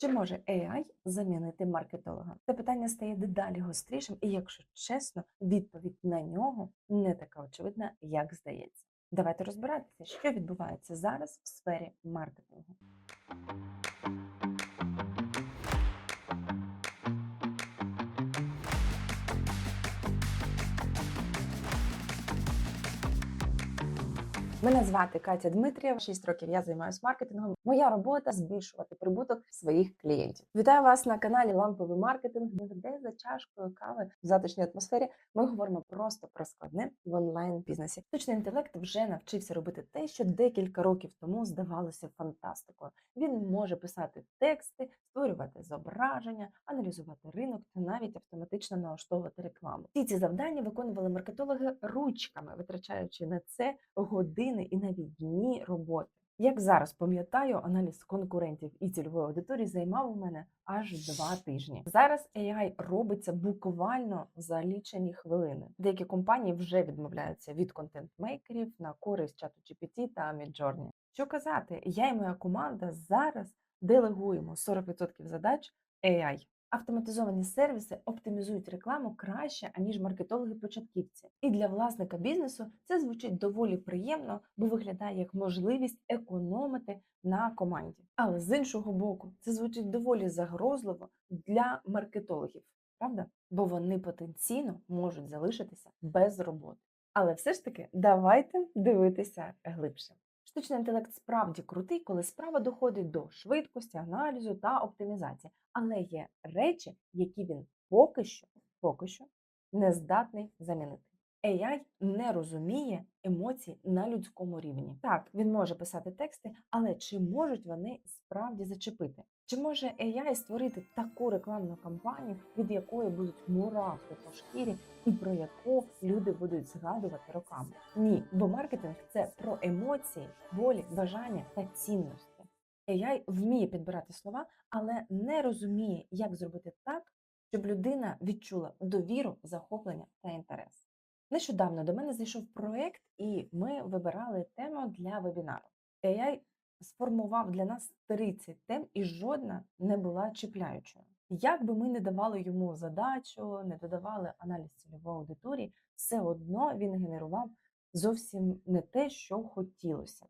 Чи може AI замінити маркетолога? Це питання стає дедалі гострішим, і якщо чесно, відповідь на нього не така очевидна, як здається. Давайте розбиратися, що відбувається зараз в сфері маркетингу. Мене звати Катя Дмитрієва. 6 років я займаюся маркетингом. Моя робота збільшувати прибуток своїх клієнтів. Вітаю вас на каналі Ламповий маркетинг, де за чашкою кави в затишній атмосфері ми говоримо просто про складне в онлайн бізнесі. Штучний інтелект вже навчився робити те, що декілька років тому здавалося фантастикою. Він може писати тексти, створювати зображення, аналізувати ринок та навіть автоматично налаштовувати рекламу. Всі ці завдання виконували маркетологи ручками, витрачаючи на це години і навіть дні роботи. Як зараз пам'ятаю, аналіз конкурентів і цільової аудиторії займав у мене аж два тижні. Зараз AI робиться буквально за лічені хвилини. Деякі компанії вже відмовляються від контент-мейкерів на користь чату GPT та Midjourney. Що казати, я і моя команда зараз делегуємо 40% задач AI. Автоматизовані сервіси оптимізують рекламу краще, аніж маркетологи-початківці. І для власника бізнесу це звучить доволі приємно, бо виглядає як можливість економити на команді. Але з іншого боку, це звучить доволі загрозливо для маркетологів, правда? Бо вони потенційно можуть залишитися без роботи. Але все ж таки, давайте дивитися глибше. Штучний інтелект справді крутий, коли справа доходить до швидкості, аналізу та оптимізації. Але є речі, які він поки що, поки що не здатний замінити. AI не розуміє емоцій на людському рівні. Так, він може писати тексти, але чи можуть вони справді зачепити? Чи може AI створити таку рекламну кампанію, від якої будуть мурахи по шкірі, і про яку люди будуть згадувати роками? Ні, бо маркетинг це про емоції, болі, бажання та цінності. AI вміє підбирати слова, але не розуміє, як зробити так, щоб людина відчула довіру, захоплення та інтерес. Нещодавно до мене зайшов проект, і ми вибирали тему для вебінару. AI сформував для нас 30 тем, і жодна не була чіпляючою. Як би ми не давали йому задачу, не додавали аналіз цільової аудиторії, все одно він генерував зовсім не те, що хотілося.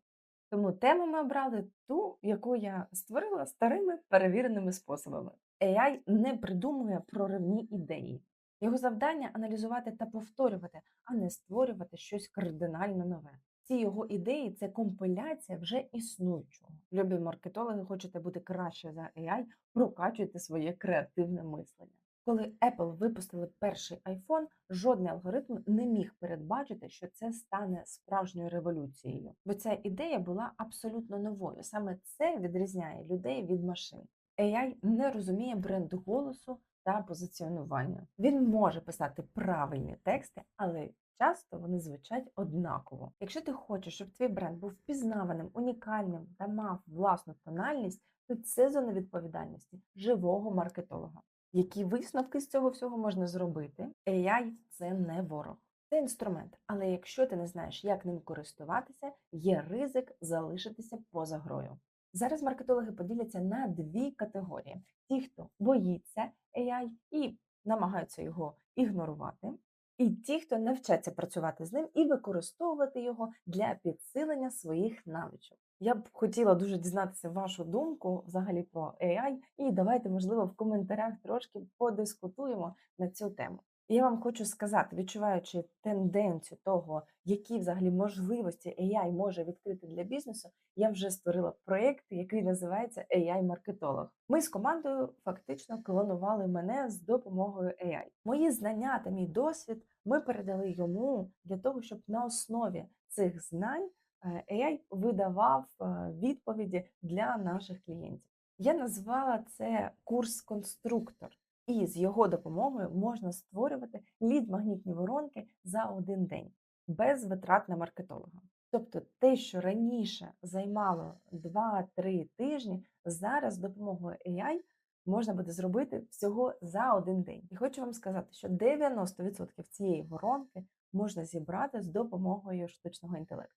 Тому тему ми обрали ту, яку я створила старими перевіреними способами. AI не придумує проривні ідеї. Його завдання аналізувати та повторювати, а не створювати щось кардинально нове. Ці його ідеї це компиляція вже існуючого. Любі маркетологи хочете бути краще за AI, прокачуйте своє креативне мислення. Коли Apple випустили перший iPhone, жодний алгоритм не міг передбачити, що це стане справжньою революцією, бо ця ідея була абсолютно новою. Саме це відрізняє людей від машин. AI не розуміє бренд голосу та позиціонування. Він може писати правильні тексти, але часто вони звучать однаково. Якщо ти хочеш, щоб твій бренд був впізнаваним, унікальним та мав власну тональність, то це зона відповідальності живого маркетолога. Які висновки з цього всього можна зробити? AI – це не ворог. Це інструмент, але якщо ти не знаєш, як ним користуватися, є ризик залишитися поза грою. Зараз маркетологи поділяться на дві категорії: ті, хто боїться AI і намагаються його ігнорувати, і ті, хто навчаться працювати з ним і використовувати його для підсилення своїх навичок. Я б хотіла дуже дізнатися вашу думку взагалі про AI, і давайте, можливо, в коментарях трошки подискутуємо на цю тему. Я вам хочу сказати, відчуваючи тенденцію того, які взагалі можливості AI може відкрити для бізнесу, я вже створила проєкт, який називається AI-маркетолог. Ми з командою фактично клонували мене з допомогою AI. Мої знання та мій досвід ми передали йому для того, щоб на основі цих знань е, AI видавав е, відповіді для наших клієнтів. Я назвала це курс конструктор. І з його допомогою можна створювати лід-магнітні воронки за один день без витрат на маркетолога. Тобто те, що раніше займало 2-3 тижні, зараз з допомогою AI можна буде зробити всього за один день. І хочу вам сказати, що 90% цієї воронки можна зібрати з допомогою штучного інтелекту.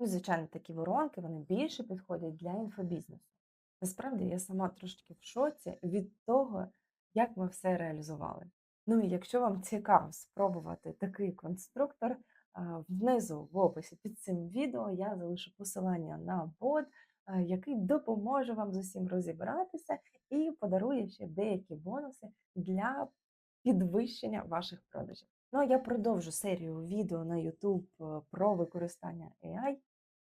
Ну, звичайно, такі воронки вони більше підходять для інфобізнесу. Насправді я сама трошки в шоці від того, як ми все реалізували. Ну і якщо вам цікаво спробувати такий конструктор, внизу в описі під цим відео я залишу посилання на бот, який допоможе вам з усім розібратися і подарує ще деякі бонуси для підвищення ваших продажів. Ну а я продовжу серію відео на YouTube е, про використання AI,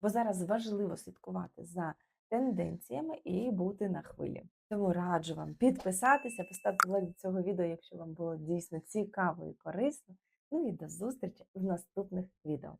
бо зараз важливо слідкувати за тенденціями і бути на хвилі. Тому раджу вам підписатися, поставити лайк до цього відео, якщо вам було дійсно цікаво і корисно. Ну і до зустрічі в наступних відео.